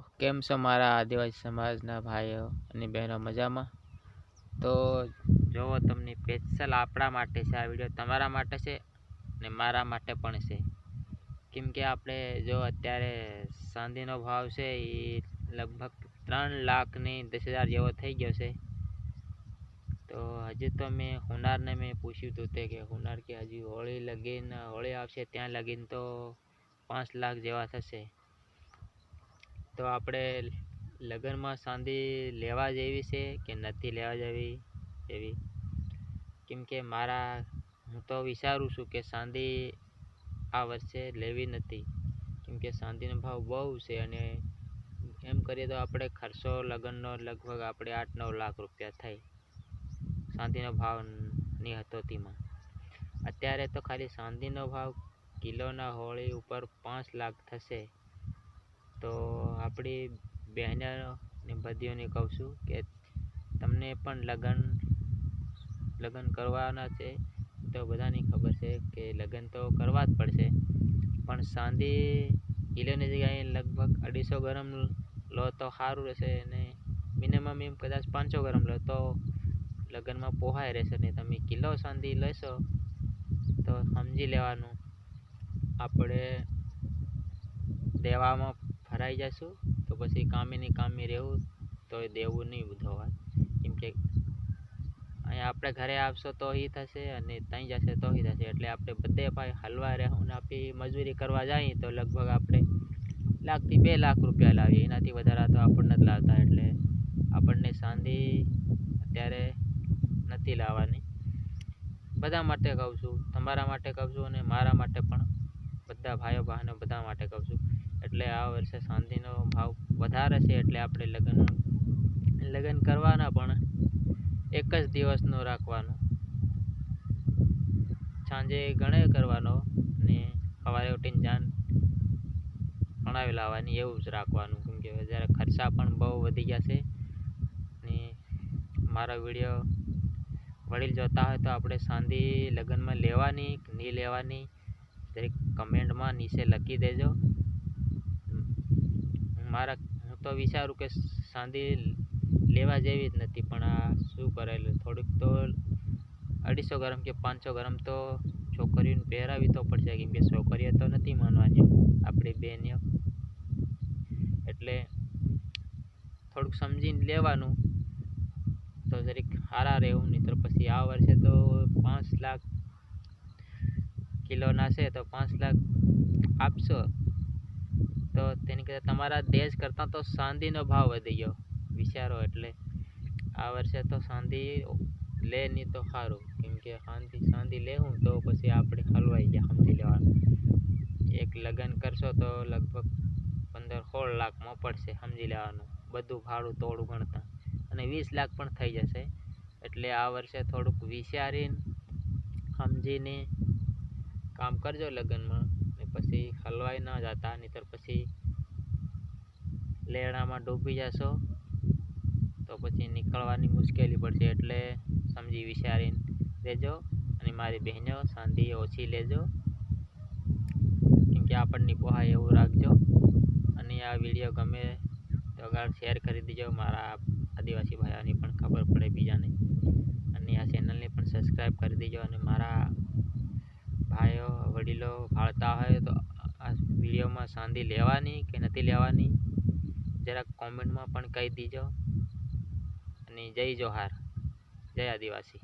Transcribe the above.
કેમ છો મારા આદિવાસી સમાજના ભાઈઓ અને બહેનો મજામાં? તો જોવો તમને સ્પેશિયલ આપણા માટે છે, આ વીડિયો તમારા માટે છે ને મારા માટે પણ છે. કેમ કે આપણે જો અત્યારે ચાંદીનો ભાવ છે એ લગભગ ત્રણ લાખની દસ હજાર જેવો થઈ ગયો છે. તો હજી તો મેં હુનારને મેં પૂછ્યું હતું તે કે હુનાર કે હજી હોળી લગીન, હોળી આવશે ત્યાં લગીન તો પાંચ લાખ જેવા થશે. તો આપણે લગ્નમાં ચાંદી લેવા જેવી છે કે નથી લેવા જેવી એવી? કેમકે મારા, હું તો વિચારું છું કે ચાંદી આ વર્ષે લેવી નથી. કેમકે કે ભાવ બહુ છે અને એમ કરીએ તો આપણે ખર્ચો લગ્નનો લગભગ આપણે આઠ નવ લાખ રૂપિયા થાય. ચાંદીનો ભાવની હતોતીમાં અત્યારે તો ખાલી ચાંદીનો ભાવ કિલોના હોળી ઉપર પાંચ લાખ થશે. તો આપણી બહેનો ને બધીઓને કહું છું કે તમને પણ લગ્ન લગ્ન કરવાના છે. તો બધાની ખબર છે કે લગ્ન તો કરવા જ પડશે. પણ સાંધી કિલોની જગ્યાએ લગભગ અઢીસો ગ્રામ લો તો સારું રહેશે અને મિનિમમ એમ કદાચ પાંચસો ગ્રામ લો તો લગ્નમાં પોહાય રહેશે ને તમે કિલો સાંધી લેશો તો સમજી લેવાનું. આપણે દેવામાં ફરાઈ જશું, તો પછી કામે ને કામે રહેવું, તો દેવું નહીં ધોવા કેમ કે અહીંયા આપણે ઘરે આવશો તો એ થશે અને ત્યાં જશે તો એ થશે. એટલે આપણે બધે ભાઈ હલવા રહેવું ને આપણી મજૂરી કરવા જઈએ તો લગભગ આપણે લાખથી બે લાખ રૂપિયા લાવીએ. એનાથી વધારે તો આપણને જ લાવતા. એટલે આપણને શાંતિ અત્યારે નથી લાવવાની. બધા માટે કહું છું, તમારા માટે કહું છું અને મારા માટે પણ. બધા ભાઈઓ બહેનો બધા માટે કહું છું. એટલે આ વર્ષે ચાંદીનો ભાવ વધારે છે એટલે આપણે લગ્ન લગ્ન કરવાના પણ એક જ દિવસનો રાખવાનો. સાંજે ગણે કરવાનો ને સવારે ઉઠીને જાન ભણાવી લાવવાની એવું જ રાખવાનું. કેમ કે જ્યારે ખર્ચા પણ બહુ વધી ગયા છે ને મારો વીડિયો વડીલ જોતા હોય તો આપણે સાંધી લગ્નમાં લેવાની કે નહીં લેવાની દરેક કમેન્ટમાં નીચે લખી દેજો. મારા હું તો વિચારું કે સાંધી લેવા જેવી જ નથી, પણ આ શું કરેલું થોડુંક તો અઢીસો ગ્રામ કે પાંચસો ગ્રામ તો છોકરીઓને પહેરાવી તો પડશે, કેમ કે છોકરીઓ તો નથી માનવાની આપણી બહેનીઓ. એટલે થોડુંક સમજીને લેવાનું. તો જરીક સારા રહેવું નહીં તો પછી આ વર્ષે તો પાંચ લાખ કિલોના છે, તો પાંચ લાખ આપશો? તો તેની કરતાં તમારા દેશ કરતાં તો ચાંદીનો ભાવ વધી ગયો, વિચારો એટલે. આ વર્ષે તો ચાંદી લે નહીં તો સારું કેમ કે શાંતિ ચાંદી લેવું તો પછી આપણે હલવાઈ ગયા સમજી લેવાનું એક લગ્ન કરશો તો લગભગ પંદર સોળ લાખમાં પડશે સમજી લેવાનું. બધું ભાડું તોડું ગણતા. અને વીસ લાખ પણ થઈ જશે. એટલે આ વર્ષે થોડુંક વિચારીને, સમજીને કામ કરજો લગ્નમાં. પછી હલવાઈ ન જતા, નહીતર પછી લેણામાં ડૂબી જશો, તો પછી નીકળવાની મુશ્કેલી પડશે. એટલે સમજી વિચારીને લેજો અને મારી બહેનો ચાંદી ઓછી લેજો. કેમ કે આપણને પોહાય એવું રાખજો. અને આ વીડિયો ગમે તો આગળ શેર કરી દેજો. મારા આદિવાસી ભાઈઓની પણ ખબર પડે બીજાને. અને આ ચેનલને પણ સબસ્ક્રાઈબ કરી દેજો અને મારા ભાળતા હોય તો આ વિડીયોમાં સાંધી લેવાની કે નથી લેવાની? જરાક કોમેન્ટમાં પણ કહી દીજો. અને જય જોહાર. જય આદિવાસી.